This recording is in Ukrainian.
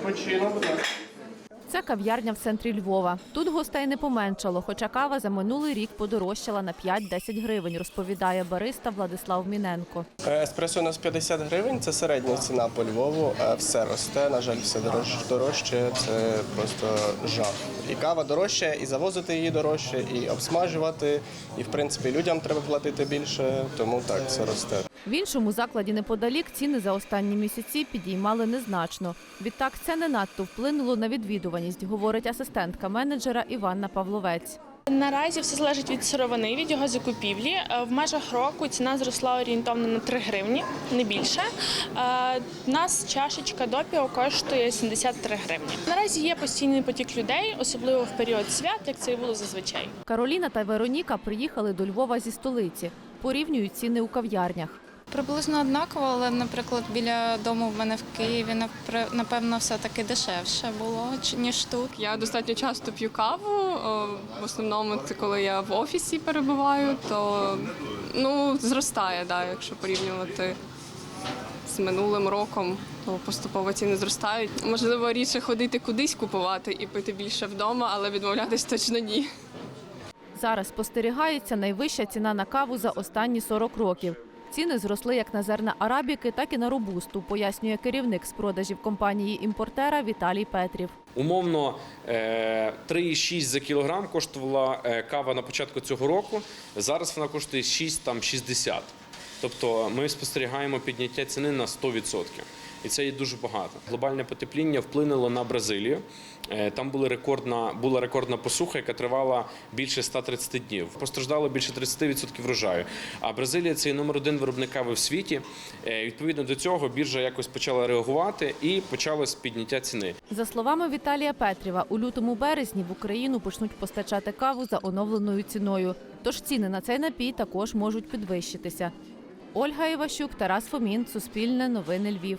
капучино, будь ласка. Це кав'ярня в центрі Львова. Тут гостей не поменшало, хоча кава за минулий рік подорожчала на 5-10 гривень, розповідає бариста Владислав Міненко. Е, Еспресо у нас 50 гривень, це середня ціна по Львову. Е, Все росте, на жаль, все дорож, дорожче. Це просто жах. І кава дорожче, і завозити її дорожче, і обсмажувати. І в принципі людям треба платити більше, тому так це росте. В іншому закладі неподалік ціни за останні місяці підіймали незначно. Відтак це не надто вплинуло на відвідуваність, говорить асистентка менеджера Іванна Павловець. Наразі все залежить від сировини, від його закупівлі. Е, В межах року ціна зросла орієнтовно на 3 гривні, не більше. Е, У нас чашечка допіо коштує 73 гривні. Наразі є постійний потік людей, особливо в період свят, як це і було зазвичай. Кароліна та Вероніка приїхали до Львова зі столиці. Порівнюють ціни у кав'ярнях. Приблизно однаково, але, наприклад, біля дому в мене в Києві напевно все-таки дешевше було ніж тут. Я достатньо часто п'ю каву. В основному це коли я в офісі перебуваю, то ну зростає, да, якщо порівнювати з минулим роком, то поступово ціни зростають. Можливо, рідше ходити кудись купувати і пити більше вдома, але відмовлятись точно ні. Зараз спостерігається найвища ціна на каву за останні 40 років. Ціни зросли як на зерна арабіки, так і на робусту, пояснює керівник з продажів компанії імпортера Віталій Петрів. Умовно е, 3,6 за кілограм коштувала е, кава на початку цього року. Зараз вона коштує 6, там 60. Тобто ми спостерігаємо підняття ціни на 100%. І це є дуже багато. Глобальне потепління вплинуло на Бразилію. Е, Там була рекордна, була рекордна посуха, яка тривала більше 130 днів. Постраждало більше 30% врожаю. А Бразилія це номер один виробник кави в світі. Е, Відповідно до цього біржа якось почала реагувати і почалось підняття ціни. За словами Віталія Петріва, у лютому березні в Україну почнуть постачати каву за оновленою ціною. Тож ціни на цей напій також можуть підвищитися. Ольга Іващук, Тарас Фомін, Суспільне новини Львів.